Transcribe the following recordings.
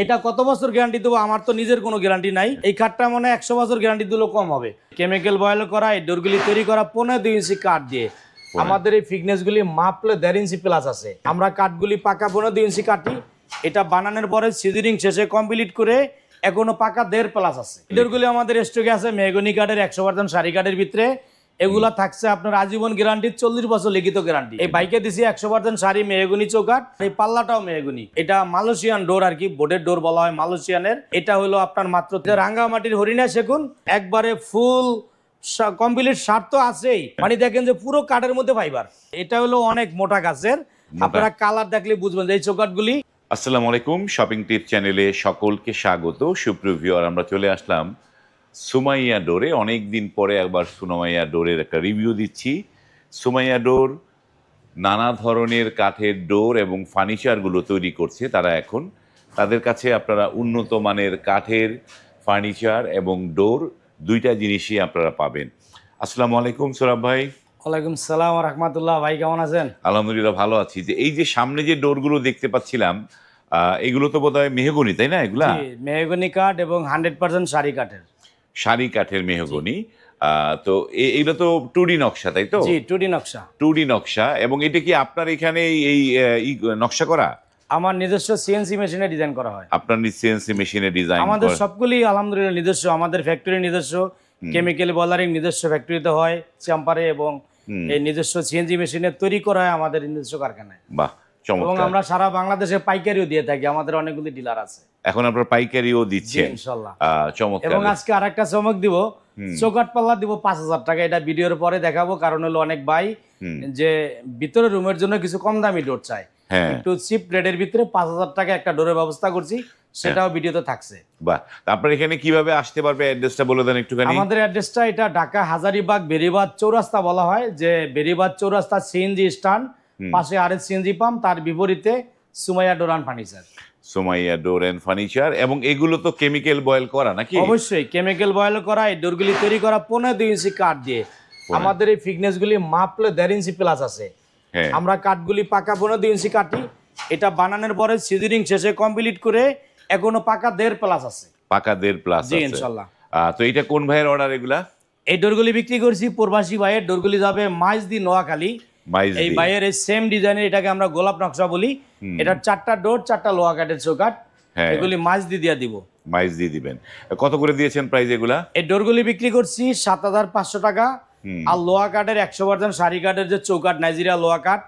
এটা কত বছর গ্যারান্টি দেবো? আমার তো নিজের কোনো গ্যারান্টি নাই। এই কাঠটা মানে একশো বছর গ্যারান্টি দিলেও কম হবে। কেমিক্যাল বয়েল করা এই ডোরগুলি তৈরি করা পনেরো দুই ইঞ্চি কাঠ দিয়ে। আমাদের এই ফিটনেসগুলি মাপলে দেড় ইঞ্চি প্লাস আছে। আমরা কাঠগুলি পাকা পনেরো দুই ইঞ্চি কাটি এটা বানানোর পরে সিজনিং শেষে কমপ্লিট করে এখনও পাকা দেড় প্লাস আছে। ডোরগুলি আমাদের স্টকে আছে মেহগনি কাঠের একশো পার্সেন্ট শাড়ি কাঠের ভিতরে। এগুলা থাকছে আপনার আজীবন গ্যারান্টি চল্লিশ বছর লিখিত গ্যারান্টি এই বাইকে দিছি একশো পার্সেন্ট শাড়ি মেহগুনি চৌকাট এই পাল্লাটাও মেহগুনি। এটা মালয়েশিয়ান ডোর আর কি বোর্ডের ডোর বলা হয় মালয়েশিয়ানের। এটা হলো আপনার মাত্র রাঙ্গামাটির হরিণা সেগুন একবারে ফুল কমপ্লিট সার তো আছেই। মানে দেখেন যে পুরো কাঠের মধ্যে ফাইবার এটা হলো অনেক মোটা গাছের। আপনারা কালার দেখলে বুঝবেন যে এই চৌকাটগুলি আসসালামু আলাইকুম শপিং টিপ চ্যানেলে সকলকে স্বাগত। সুপ্রিভিউয়ার আমরা চলে আসলাম সুমাইয়া ডোরে অনেক দিন পরে একবার সুমাইয়া ডোরের একটা রিভিউ দিচ্ছি। সুমাইয়া ডোর নানা ধরনের কাঠের ডোর এবং ফার্নিচারগুলো তৈরি করছে তারা এখন। তাদের কাছে আপনারা উন্নত মানের কাঠের ফার্নিচার এবং ডোর দুইটা জিনিসই আপনারা পাবেন। আসসালামু আলাইকুম সোরাব ভাই। ওয়ালাইকুম সালাম রহমতুল্লাহ। ভাই কেমন আছেন? আলহামদুলিল্লাহ ভালো আছি। যে এই যে সামনে যে ডোরগুলো দেখতে পাচ্ছিলাম আহ, এগুলো তো বোধহয় মেহগনি তাই না এগুলা? মেহগনি কাঠ এবং হান্ড্রেড পার্সেন্ট শাড়ি কাঠের। শাড়ি কাঠের মেহগনি। তো এ- এগুলো তো টুডি নকশা তাই তো? জি টুডি নকশা। টুডি নকশা এবং এটা কি আপনার এখানে এই- নকশা করা? আমার নিজস্ব সিএনসি মেশিনে ডিজাইন করা হয়। আপনার সিএনসি মেশিনে ডিজাইন আমাদের সবগুলি আলহামদুলিল্লাহ নিজস্ব আমাদের ফ্যাক্টরি নিজস্ব কেমিক্যাল বলারিং নিজস্ব ফ্যাক্টরিতে হয় চাম্পারে এবং এই নিজস্ব সিএনজি মেশিনে তৈরি করা হয় আমাদের নিজস্ব কারখানায়। বাহ এবং আমরা সারা বাংলাদেশে পাইকারিও দিয়ে থাকি আমাদের অনেকগুলি ডিলার আছে। এখন আপনার পাইকারিও দিচ্ছেন। চমৎকার। এবং আজকে আরেকটা চমক দিব চৌকাট পাল্লা দিব পাঁচ হাজার টাকা এটা ভিডিওর পরে দেখাবো কারণ হলো অনেক ভাই যে ভিতরে রুমের জন্য কিছু কম দামি ডোর চাই হ্যাঁ। একটু চিপ রেটের ভিতরে পাঁচ হাজার টাকা একটা ডোরের ব্যবস্থা করছি সেটাও ভিডিওতে থাকছে। বাহ তা আপনার এখানে কীভাবে আসতে পারবে? অ্যাড্রেসটা বলে দেন একটুখানি। আমাদের অ্যাড্রেসটা এটা ঢাকা হাজারিবাগ বেরিবাদ চৌরাস্তা বলা হয় যে বেরিবাদ চৌরাস্তা সিএনজি স্ট্যান্ড পাশে আর সিএনজি পাম্প তার বিপরীতে Sumaiya door and furniture. Somaiya door and furniture এবং এগুলো তো কেমিক্যাল বয়েল করা নাকি? অবশ্যই কেমিক্যাল বয়েল করা এই ডোরগুলি তৈরি করা পনেরো দুই ইঞ্চি কাঠ দিয়ে। আমাদের এই ফিটনেস গুলি মাপলে দেড় ইঞ্চি প্লাস আছে। হ্যাঁ। আমরা কাঠগুলি পাকা পনেরো দুই ইঞ্চি কাটি এটা বানানোর পরে সিজনিং শেষে কমপ্লিট করে এখনও পাকা দেড় প্লাস আছে। পাকা দেড় প্লাস জি ইনশাল্লাহ। তো এটা কোন ভাইয়ের অর্ডার এগুলা? এই ডোরগুলি বিক্রি করছি প্রবাসী ভাইয়ের। ডোরগুলি যাবে মাইজদি নোয়াখালী। এই বাইয়ের এই সেম ডিজাইনের এটাকে আমরা গোলাপ নকশা বলি। এটার চারটা ডোর চারটা লোহা কাঠের চৌকাট হ্যাঁ। এগুলি মাছ দিয়ে দিয়া দিব। মাইজ দিয়ে দিবেন। কত করে দিয়েছেন প্রাইস এগুলা? এই ডোরগুলি বিক্রি করছি সাত হাজার পাঁচশো টাকা। আর লোহা কাঠের একশো পার্সেন্ট শাড়ি কাঠের যে চৌকাট নাইজেরিয়া লোহা কাঠ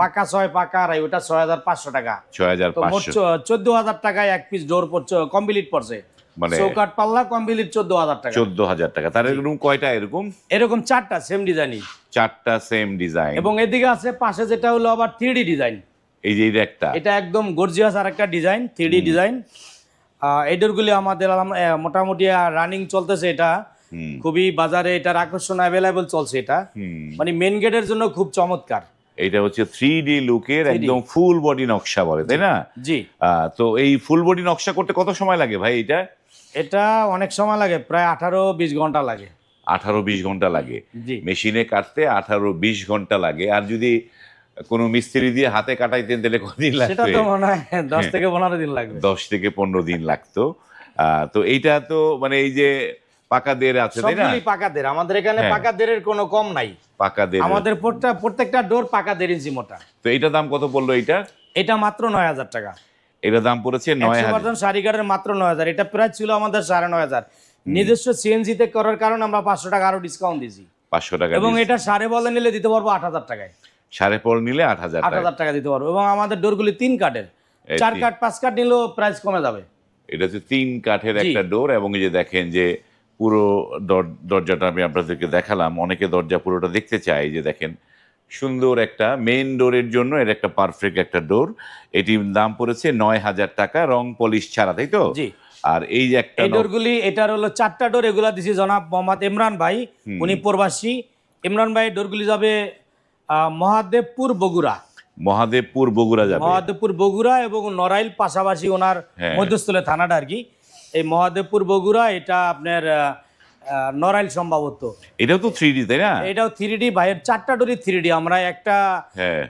পাকা ছয় পাকা আর ওটা ছয় হাজার পাঁচশো টাকা। ছয় হাজার চোদ্দ হাজার টাকায় এক পিস ডোর পড়ছে কমপ্লিট পড়ছে। মানে চৌকাট পাল্লা কমপ্লিট চোদ্দ হাজার টাকা। চোদ্দ হাজার টাকা। তার এরকম কয়টা এরকম? এরকম চারটা সেম ডিজাইনই চারটা সেম ডিজাইন এবং এদিকে আছে পাশে যেটা হলো আবার থ্রি ডিজাইন এই যে এটা একটা। এটা একদম গর্জিয়াস আর একটা ডিজাইন থ্রি ডিজাইন এই ডোরগুলি আমাদের মোটামুটি রানিং চলতেছে এটা। খুবই বাজারে এটার আকর্ষণ অ্যাভেলেবল চলছে এটা। মানে মেন গেটের জন্য খুব চমৎকার। এটা হচ্ছে থ্রি ডি লুকের একদম ফুল বডি নকশা বলে তাই না? জি। তো এই ফুল বডি নকশা করতে কত সময় লাগে ভাই এটা এটা অনেক সময় লাগে প্রায় আঠারো বিশ ঘণ্টা লাগে। আঠারো বিশ ঘণ্টা লাগে। মেশিনে কাটতে আঠারো বিশ ঘণ্টা লাগে। আর যদি কোনো মিস্ত্রি দিয়ে হাতে কাটাইতেন তাহলে কদিন সেটা লাগবে তো মনে হয় দশ থেকে পনেরো দিন লাগবে। দশ থেকে পনেরো দিন লাগতো। তো এইটা তো মানে এই যে পাকা দের আছে তাই না? পাকা দের আমাদের এখানে হ্যাঁ। পাকা দেরের কোনো কম নাই। পাকা দের আমাদের প্রত্যেকটা প্রত্যেকটা ডোর পাকা দেড় ইঞ্চি মোটা। তো এইটা দাম কত পড়ল এইটা? এটা মাত্র নয় হাজার টাকা। এটা দাম পড়েছে নয় হাজার। শাড়ি কাঠের মাত্র নয় হাজার। এটা প্রায় ছিল আমাদের সাড়ে নয় হাজার। নিজস্ব সিএনজি তে করার কারণে আমরা পাঁচশো টাকা আরও ডিসকাউন্ট দিয়েছি। পাঁচশো টাকা এবং এটা সাড়ে বলে নিলে দিতে পারব আট হাজার টাকায়। সাড়ে পর নিলে আট হাজার আট হাজার টাকা। দিতে পারব। এবং আমাদের ডোরগুলি তিন কাঠের। চার কাঠ পাঁচ কাঠ নিলেও প্রাইস কমে যাবে। এটা হচ্ছে তিন কাঠের একটা ডোর এবং এই যে দেখেন যে পুরো দর- দরজাটা আমি আপনাদেরকে দেখালাম। অনেকে দরজা পুরোটা দেখতে চাই যে দেখেন সুন্দর একটা মেন ডোরের জন্য এর একটা পারফেক্ট একটা ডোর এটির দাম পড়েছে নয় হাজার টাকা রং পলিশ ছাড়া তাই তো? জি। আর এই যে একটা ডোরগুলি এটার হলো চারটা ডোর এগুলা দিছি জনাব মোহাম্মদ ইমরান ভাই। উনি প্রবাসী। ইমরান ভাই ডোরগুলি যাবে মহাদেবপুর বগুড়া। মহাদেবপুর বগুড়া যাবে। মহাদেবপুর বগুড়া এবং নড়াইল পাশাপাশি ওনার হ্যাঁ। মধ্যস্থলে থানাটা আর কি। এই মহাদেবপুর বগুড়া এটা আপনার আহ, সম্ভবত। এটাও তো থ্রি ডি তাই না? এটাও থ্রি ডি ভাইয়ের চারটা ডোরি থ্রি ডি আমরা একটা হ্যাঁ।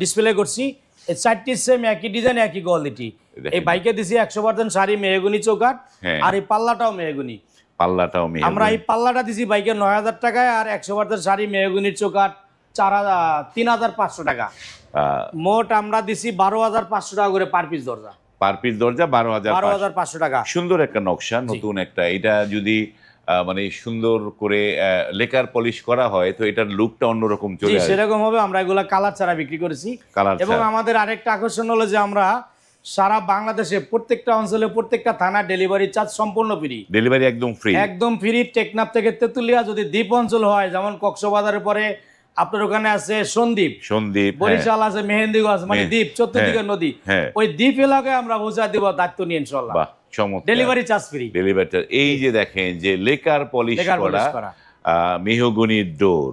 ডিসপ্লে করছি। চারটি সেম একই ডিজাইন একই কোয়ালিটি এই বাইকে দিছি একশো পার্সেন্ট শাড়ি মেহগুনি চৌকাট হ্যাঁ। আর এই পাল্লাটাও মেহগুনি। পাল্লাটাও আমরা এই পাল্লাটা দিছি বাইকে নয় হাজার টাকায় আর একশো পার্সেন্ট শাড়ি মেহগুনির চৌকাট চার হাজার তিন হাজার পাঁচশো টাকা। মোট আমরা দিছি বারো হাজার পাঁচশো টাকা করে পার পিস দরজা। পার পিস দরজা বারো হাজার বারো হাজার পাঁচশো টাকা। সুন্দর একটা নকশা নতুন একটা। এটা যদি মানে সুন্দর করে লেকার পলিশ করা হয় তো এটার লুকটা অন্যরকম চলে আসে। সেরকম হবে আমরা এগুলা কালার ছাড়া বিক্রি করেছি। এবং আমাদের আরেকটা আকর্ষণ হলো যে আমরা সারা বাংলাদেশে প্রত্যেকটা অঞ্চলে প্রত্যেকটা থানা ডেলিভারি চার্জ সম্পূর্ণ ফ্রি। ডেলিভারি একদম ফ্রি। একদম ফ্রি টেকনাফ থেকে তেতুলিয়া যদি দ্বীপ অঞ্চল হয় যেমন কক্সবাজারের পরে আপনার ওখানে আছে সন্দীপ সন্দীপ হ্যাঁ, বরিশাল আছে মেহেন্দিগঞ্জ মানে দ্বীপ চতুর্দিকে হ্যাঁ, নদী হ্যাঁ। ওই দ্বীপ এলাকায় আমরা পৌঁছা দিব দায়িত্ব নিয়ে ইনশাল্লাহ চমৎকার। ডেলিভারি চার্জ ফ্রি ডেলিভারিটা এই যে দেখেন যে লেকার পলিশ করা মেহগনির ডোর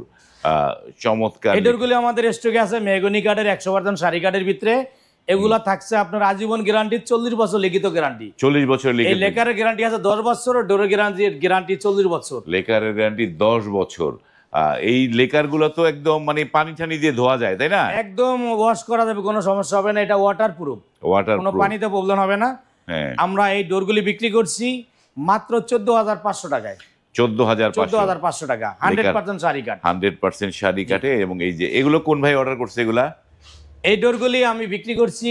চমৎকার এই ডোরগুলি আমাদের স্টকে আছে মেহগনি কার্ডের একশো পার্সেন্ট শাড়ি কার্ডের ভিতরে। এগুলা থাকছে আপনার আজীবন গ্যারান্টি চল্লিশ বছর লিখিত গ্যারান্টি চল্লিশ বছর এই লেকারের গ্যারান্টি আছে দশ বছর আর ডোরের গ্যারান্টি গ্যারান্টি চল্লিশ বছর। লেকারের গ্যারান্টি দশ বছর। আহ, এই লেকারগুলো তো একদম মানে পানি টানি দিয়ে ধোয়া যায় তাই না? একদম ওয়াশ করা যাবে কোনো সমস্যা হবে না এটা ওয়াটার প্রুফ ওয়াটার কোনো পানিতে প্রবলেম হবে না। আমরা এই ডোরগুলি বিক্রি করছি মাত্র চোদ্দ হাজার পাঁচশো টাকায়। চোদ্দ হাজার চোদ্দ হাজার পাঁচশো টাকা। হান্ড্রেড পার্সেন্ট শাড়ি কাঠ। হান্ড্রেড পার্সেন্ট শাড়ি কাটে এবং এই যে এগুলো কোন ভাই অর্ডার করছে এগুলা? এই ডোরগুলি আমি বিক্রি করছি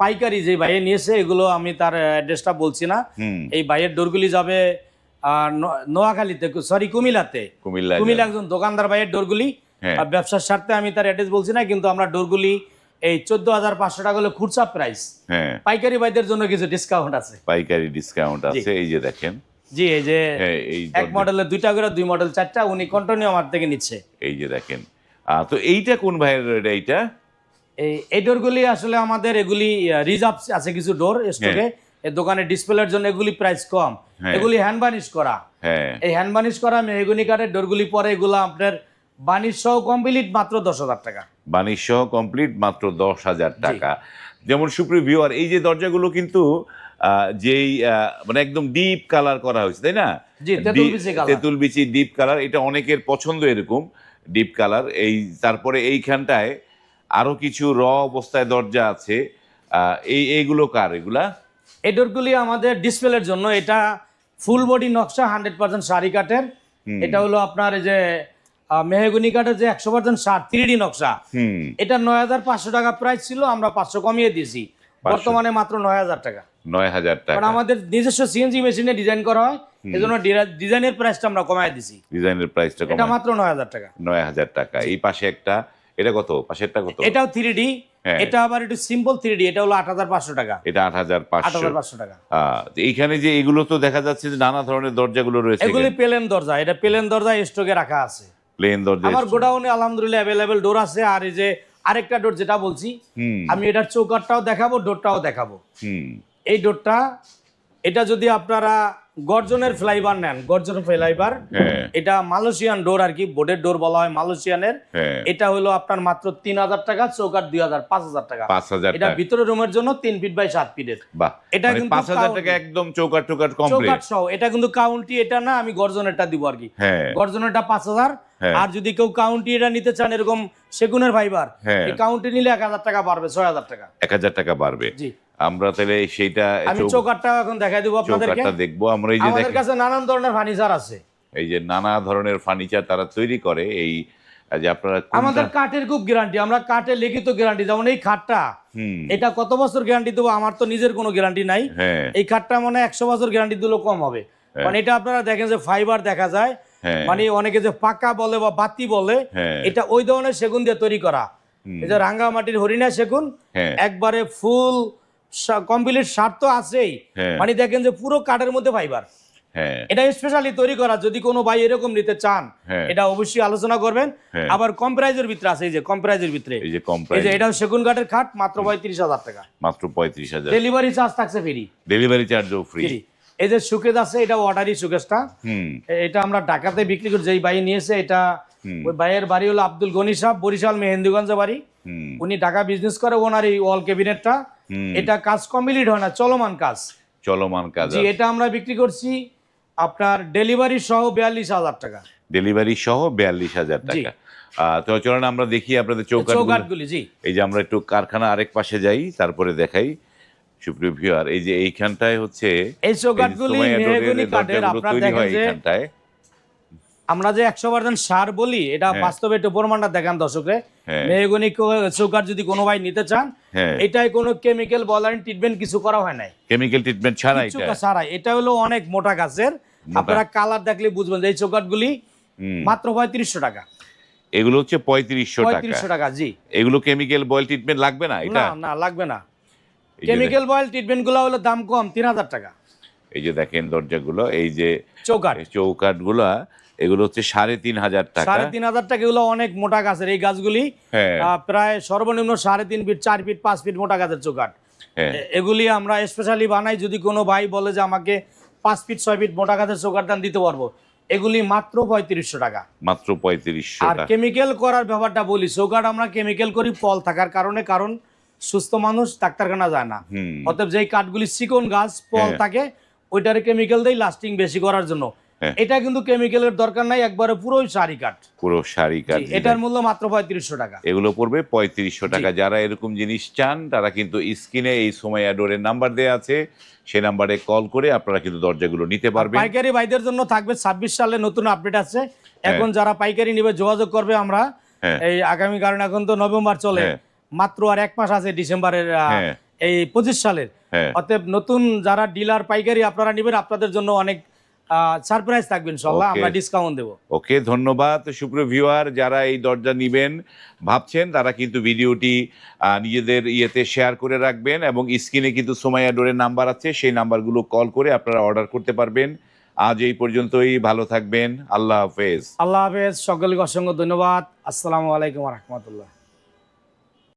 পাইকারি যে ভাইয়ে নিয়েছে এগুলো আমি তার অ্যাড্রেসটা বলছি না। এই ভাইয়ের ডোরগুলি যাবে নোয়াখালীতে সরি কুমিল্লাতে। কুমিল্লা কুমিল্লা একজন দোকানদার ভাইয়ের ডোরগুলি হ্যাঁ। আর ব্যবসার স্বার্থে আমি তার অ্যাড্রেস বলছি না কিন্তু আমরা ডোরগুলি এই চোদ্দ হাজার পাঁচশো টাকা হলো খুচরা প্রাইস হ্যাঁ। পাইকারি ভাইদের জন্য কিছু ডিসকাউন্ট আছে। পাইকারি ডিসকাউন্ট আছে এই যে দেখেন। জি এই যে হ্যাঁ এক মডেলের দুইটা করে দুই মডেল চারটা উনি কন্টিনিউ আমার থেকে নিচ্ছে। এই যে দেখেন। তো এইটা কোন ভাইয়ের এটা এইটা? এই ডোরগুলি আসলে আমাদের এগুলি রিজার্ভ আছে কিছু ডোর স্টকে এই দোকানে ডিসপ্লের জন্য এগুলি প্রাইস কম। হ্যাঁ। এগুলি হ্যান্ড বানিশ করা। হ্যাঁ। এই হ্যান্ড বানিশ করা মেহগুনি কাঠের ডোরগুলি পরে এগুলো আপনার বানিশ সহ কমপ্লিট মাত্র দশ হাজার টাকা। বাণিজ্য সহ কমপ্লিট মাত্র দশ হাজার টাকা। যেমন সুপ্রিয় ভিউয়ার এই যে দরজাগুলো কিন্তু যেই মানে একদম ডিপ কালার করা হয়েছে তাই না? তেঁতুল বিচি ডিপ কালার এটা অনেকের পছন্দ এরকম ডিপ কালার এই তারপরে এইখানটায় আরও কিছু র অবস্থায় দরজা আছে। আহ, এই এইগুলো কার এগুলা? এই ডোরগুলি আমাদের ডিসপ্লের জন্য। এটা ফুল বডি নকশা হান্ড্রেড পার্সেন্ট শাড়ি কাঠের। এটা হলো আপনার এই যে মেহগুনি কাঠের যে একশো পার্সেন্ট শার্ট থ্রি নকশা এটা নয় হাজার পাঁচশো টাকা প্রাইস ছিল আমরা পাঁচশো কমিয়ে দিয়েছি। বর্তমানে মাত্র নয় হাজার টাকা। নয় হাজার টাকা। আমাদের নিজস্ব সিএনজি মেশিনে ডিজাইন করা হয় এজন্য ডিজাইনের প্রাইসটা আমরা কমায় দিছি ডিজাইনের প্রাইসটা এটা মাত্র নয় হাজার টাকা। নয় হাজার টাকা। এই পাশে একটা এটা কত? পাশেরটা কত? এটাও থ্রি ডি হ্যাঁ। এটা আবার একটু সিম্পল থ্রি ডি এটা হলো আট হাজার পাঁচশো টাকা। এটা আট হাজার পাঁচশো। টাকা। এইখানে যে এগুলো তো দেখা যাচ্ছে যে নানা ধরনের দরজাগুলো রয়েছে এগুলি প্লেন দরজা। এটা পেলেন দরজা স্টকে রাখা আছে। প্লেন দরজা আমার গোডাউনে আলহামদুলিল্লাহ অ্যাভেলেবেল ডোর আছে আর এই যে আরেকটা ডোর যেটা বলছি আমি এটার চৌকাটটাও দেখাবো ডোরটাও দেখাবো। হুম। এই ডোরটা এটা যদি আপনারা গর্জনের ফ্লাইবার নেন গর্জনের ফ্লাইবার হ্যাঁ। এটা মালয়েশিয়ান ডোর আর কি বোর্ডের ডোর বলা হয় মালয়েশিয়ানের। হ্যাঁ। এটা হলো আপনার মাত্র তিন হাজার টাকা চৌকাট দুই হাজার পাঁচ হাজার টাকা। পাঁচ হাজার এটা ভিতরে রুমের জন্য তিন ফিট বাই সাত ফিটের এটা মানে কিন্তু পাঁচ হাজার। টাকা একদম চৌকাট টৌকাট কমপ্লিট চৌকাট সহ। এটা কিন্তু কাউন্টি এটা না আমি গর্জনেরটা দিব আর কি। হ্যাঁ। গর্জনেরটা পাঁচ হাজার। আর যদি কেউ কাউন্টি এটা নিতে চান এরকম সেগুনের ফাইবার হ্যাঁ। কাউন্টি নিলে এক হাজার টাকা বাড়বে ছয় হাজার টাকা। এক হাজার টাকা বাড়বে। জি। আমরা তাহলে সেইটা আমি চৌকাটটা এখন দেখাই দেবো আপনাদেরকে। দেখব। আমরা এই যে আমাদের কাছে নানান ধরনের ফার্নিচার আছে। এই যে নানা ধরনের ফার্নিচার তারা তৈরি করে। এই যে আপনারা আমাদের কাঠের খুব গ্যারান্টি আমরা কাঠের লিখিত গ্যারান্টি যেমন এই খাটটা হুম। এটা কত বছর গ্যারান্টি দেবো? আমার তো নিজের কোনো গ্যারান্টি নাই। হ্যাঁ। এই খাটটা মানে একশো বছর গ্যারান্টি দিলেও কম হবে। মানে এটা আপনারা দেখেন যে ফাইবার দেখা যায়। হ্যাঁ মানে অনেকে যে পাকা বলে বা বাতি বলে হ্যাঁ। এটা ওই ধরনের সেগুন দিয়ে তৈরি করা। এই যে রাঙ্গামাটির হরিণা সেগুন হ্যাঁ। একবারে ফুল কমপ্লিট সার তো আছেই। হ্যাঁ। মানে দেখেন যে পুরো কাঠের মধ্যে ফাইবার হ্যাঁ। এটা স্পেশালি তৈরি করা যদি কোনো ভাই এরকম নিতে চান হ্যাঁ। এটা অবশ্যই আলোচনা করবেন। হ্যাঁ। আবার কম প্রাইজের ভিতরে আছে এই যে কম প্রাইজের ভিতরে। এই যে কম যে এটাও সেগুন কাঠের খাট মাত্র পঁয়ত্রিশ হাজার টাকা। মাত্র পঁয়ত্রিশ হাজার। ডেলিভারি চার্জ থাকছে ফ্রি ডেলিভারি চার্জও ফ্রি এই যে সুকেজ আছে এটা ওয়াটারি সুকেজটা এটা আমরা ঢাকাতে বিক্রি করি যেই ভাই নিয়েছে এটা ওই ভাইয়ের বাড়ি হলো আব্দুল গনি সাহেব বরিশাল মেহেন্দিগঞ্জে বাড়ি। হুম। উনি ঢাকা বিজনেস করে ওনার এই ওয়াল ক্যাবিনেটটা এটা কাজ কমপ্লিট হয় না চলমান কাজ। চলমান কাজ। জি এটা আমরা বিক্রি করছি আপনার ডেলিভারি সহ বিয়াল্লিশ হাজার টাকা। ডেলিভারি সহ বিয়াল্লিশ হাজার। টাকা। আহ, তো চলেন আমরা দেখি আপনাদের চৌকাট চৌকাটগুলি জি। এই যে আমরা একটু কারখানা আরেক পাশে যাই তারপরে দেখাই। সুপ্রিয় ভিউয়ার এই যে এইখানটায় হচ্ছে এই ডোরের মেহগনি কাঠের আপনারা দেখেন যে আমরা যে একশো পার্সেন্ট সার বলি এটা হ্যাঁ। বাস্তবে একটু প্রমাণটা দেখান দর্শকরে। হ্যাঁ। মেহগনি যদি কোনো ভাই নিতে চান হ্যাঁ। এটাই কোনো কেমিক্যাল বলার ট্রিটমেন্ট কিছু করা হয় নাই। কেমিক্যাল ট্রিটমেন্ট ছাড়া কিছু এটা ছাড়াই। এটা হলো অনেক মোটা গাছের। আপনারা কালার দেখলে বুঝবেন যে এই চৌকাঠগুলি হুম। মাত্র পঁয়ত্রিশশো টাকা। এগুলো হচ্ছে পঁয়ত্রিশশো টাকা। পঁয়ত্রিশশো টাকা জি। এগুলো কেমিক্যাল বয়েল ট্রিটমেন্ট লাগবে না এটা? না লাগবে না। কেমিক্যাল বয়েল ট্রিটমেন্টগুলো হলো দাম কম তিন হাজার টাকা। এই যে দেখেন দরজাগুলো এই যে চৌকাঠ। চৌকাঠগুলা এগুলো হচ্ছে সাড়ে তিন হাজার টাকা। সাড়ে তিন হাজার টাকা এগুলো অনেক মোটা গাছের। এই গাছগুলি হ্যাঁ। প্রায় সর্বনিম্ন সাড়ে তিন ফিট চার ফিট পাঁচ ফিট মোটা গাছের চৌকাঠ। হ্যাঁ। এগুলি আমরা স্পেশালি বানাই যদি কোনো ভাই বলে যে আমাকে পাঁচ ফিট ছয় ফিট মোটা গাছের চৌকাঠ দান দিতে পারব। এগুলি মাত্র পঁয়ত্রিশশো টাকা। মাত্র পঁয়ত্রিশশো আর কেমিক্যাল করার ব্যাপারটা বলি চৌকাঠ আমরা কেমিক্যাল করি ফল থাকার কারণে কারণ সুস্থ মানুষ ডাক্তারখানা যায় না। অতএব যেই কাঠগুলি চিকন গাছ ফল হ্যাঁ। থাকে ওইটারে কেমিক্যাল দেই লাস্টিং বেশি করার জন্য। হ্যাঁ। এটা কিন্তু কেমিক্যালের দরকার নাই একবারে পুরোই সারি কাঠ। পুরো শাড়ি কাঠ এটার মূল্য মাত্র পঁয়ত্রিশশো টাকা। এগুলো পড়বে পঁয়ত্রিশশো টাকা। যারা এরকম জিনিস চান তারা কিন্তু স্ক্রিনে এই সময় অ্যাডোরের নাম্বার দেওয়া আছে। সেই নাম্বারে কল করে আপনারা কিন্তু দরজাগুলো নিতে পারবেন। পাইকারি ভাইদের জন্য থাকবে ছাব্বিশ সালে নতুন আপডেট আছে। এখন যারা পাইকারি নিবে যোগাযোগ করবে আমরা। হ্যাঁ। এই আগামী কারণ এখন তো নভেম্বর চলে। হ্যাঁ। মাত্র আর এক মাস আছে ডিসেম্বরের হ্যাঁ। এই পঁচিশ সালের। হ্যাঁ। অতএব নতুন যারা ডিলার পাইকারি আপনারা নিবেন আপনাদের জন্য অনেক সারপ্রাইজ থাকবে ইনশাল্লাহ আমরা ডিসকাউন্ট দেবো। ওকে ধন্যবাদ সুপ্রিয় ভিউয়ার যারা এই দরজা নিবেন ভাবছেন তারা কিন্তু ভিডিওটি নিজেদের ইয়েতে শেয়ার করে রাখবেন এবং স্ক্রিনে কিন্তু সোমাইয়া ডোরের নাম্বার আছে সেই নাম্বারগুলো কল করে আপনারা অর্ডার করতে পারবেন। আজ এই পর্যন্তই ভালো থাকবেন আল্লাহ হাফেজ। আল্লাহ হাফেজ সকলকে অসংখ্য ধন্যবাদ আসসালামু আলাইকুম রহমতুল্লাহ।